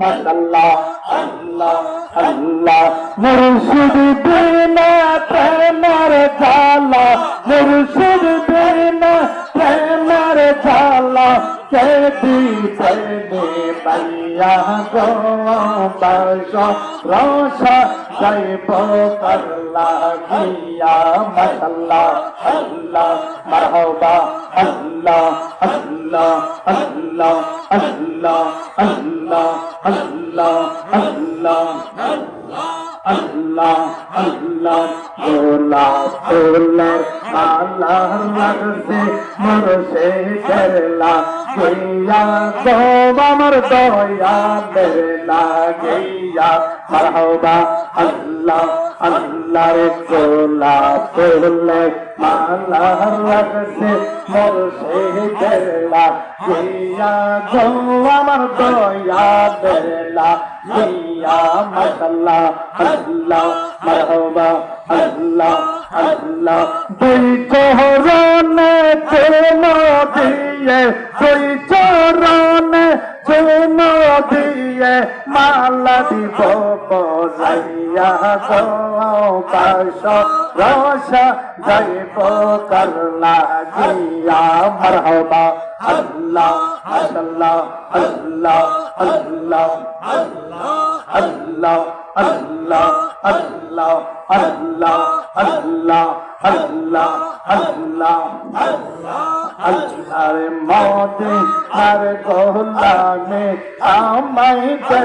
মাশাল্লাহ আল্লাহ আল্লাহ মুর্শিদ বিনা প্রেমের জ্বালা মুর্শিদ কে দিতে পাইয়া গো বাস রস জৈব করলা গিয়া মাশাল্লাহ, আল্লাহ, মারহাবা আল্লাহ আল্লাহ আল্লাহ আল্লাহ আল্লাহ আল্লাহ আল্লাহ। আল্লাহ আল্লাহ গোলা ফুলের আল্লাহ লাগছে মরছে করলা গইয়া গো আমার দয়া বেরলা গইয়া মারহাবা আল্লাহ আল্লাহ রে ফুলের মালা লাগছে মরছে কেরলা গইয়া গো আমার দয়া বেরলা গইয়া মাশাল্লাহ, আল্লাহ, মারহাবা, আল্লাহ আল্লাহ। দুই চরণে চরণ দিয়ে, দুই চরণে চরণ দিয়ে মালা দিব পরাইয়া বাস রস যাইব করলা গিয়া মারহাবা। আল্লাহ আল্লাহ আল্লাহ আল্লাহ আল্লাহ আল্লাহ আল্লাহ আল্লাহ আল্লাহ আল্লাহ। আল্লাহ আল্লাহ আল্লাহ। রে মদে আর গোলামে আমায় দে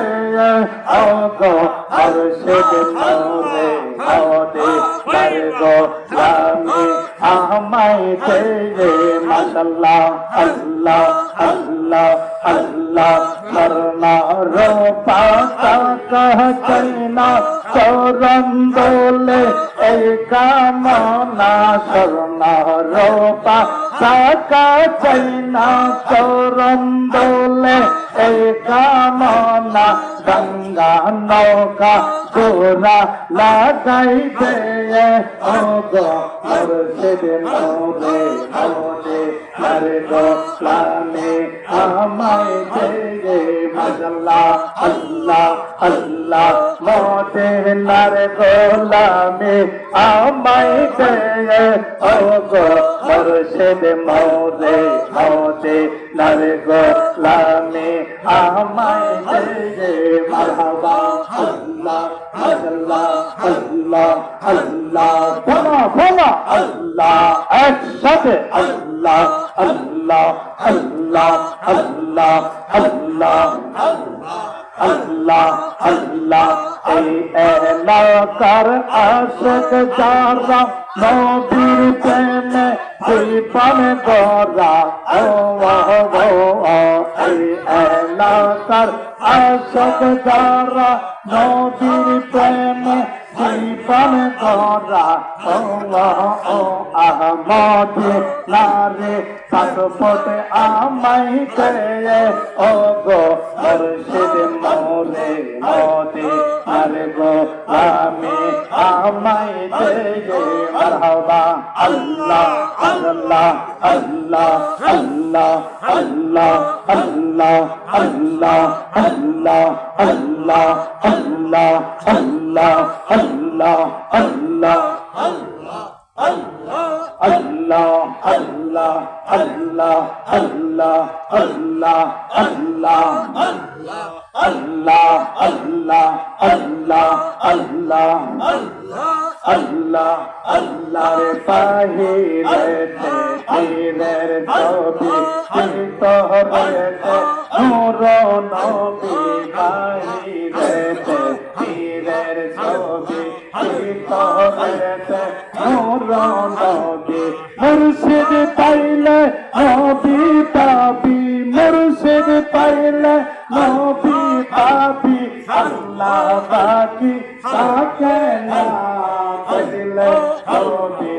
ও গো আর সে মদে মদে আর গোলামে আমায় দে মাশাআল্লাহ, আল্লাহ আল্লাহ আল্লাহ। করনা রো পাতা কহ চলনা চরণ দোলে কামনা স্বর্ণা রোপা সাকা চৈনা চরণ দোলে এই কামনা গঙ্গা নৌকা গোরা লাগাই দে গো মোরে মোরে মারে গো লামে আমায় দে মাশাল্লাহ আল্লাহ আল্লাহ মোতে নার গোলামে আমায় দে ও গো মুর্শিদ মোরে মোতে নার গোলামে আমায় দে মারহাবা আল্লাহ আল্লাহ আল্লাহ আল্লাহ। বলা বলা আল্লাহ একসাথে। আল্লাহ আল্লাহ আল্লাহ আল্লাহ আল্লাহ আল্লাহ। আল্লাহ এই এলাকার আশেক যারা নবীর প্রেমে জীবন গরা ও এই এলাকার আশেক যারা নবীর প্রেমে জীবন ও আহমদে নারে পাসপোর্ট আমাই দে ও গো মুর্শিদ মোরে মোদে। গো আমি আমাই দে মারহাবা আল্লাহ আল্লাহ আল্লাহ আল্লাহ আল্লাহ আল্লাহ আল্লাহ আল্লাহ আল্লাহ আল্লাহ আল্লাহ আল্লাহ আল্লাহ আল্লাহ আল্লাহ আল্লাহ আল্লাহ আল্লাহ আল্লাহ আল্লাহ আল্লাহ আল্লাহ আল্লাহ আল্লাহ আল্লাহ রে পাহিরে তীরের ছবি চিত হরেতে নূর নবী নূর নবী মুর্শিদ পাইলে নবী পাবি, মুর্শিদ পাইলে নবী পাবি। আল্লাহ বাকি না দিলে নবী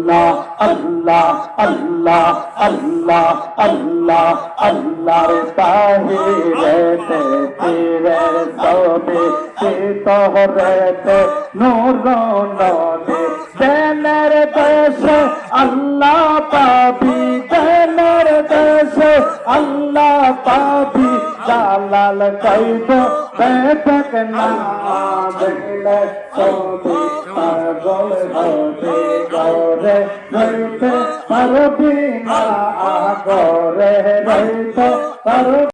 আল্লাহ আল্লাহ আল্লাহ আল্লাহর তাহিরেতে তীরের সবে শীতরেতে নূর নদী দেনের দেশে আল্লাহ পাবি দেনের দেশে আল্লাহ পাবি, জালাল কইব বেতক না দেখলে সবে পাগল হবে গরে রইতে পারবি না গরে রইতে পারবি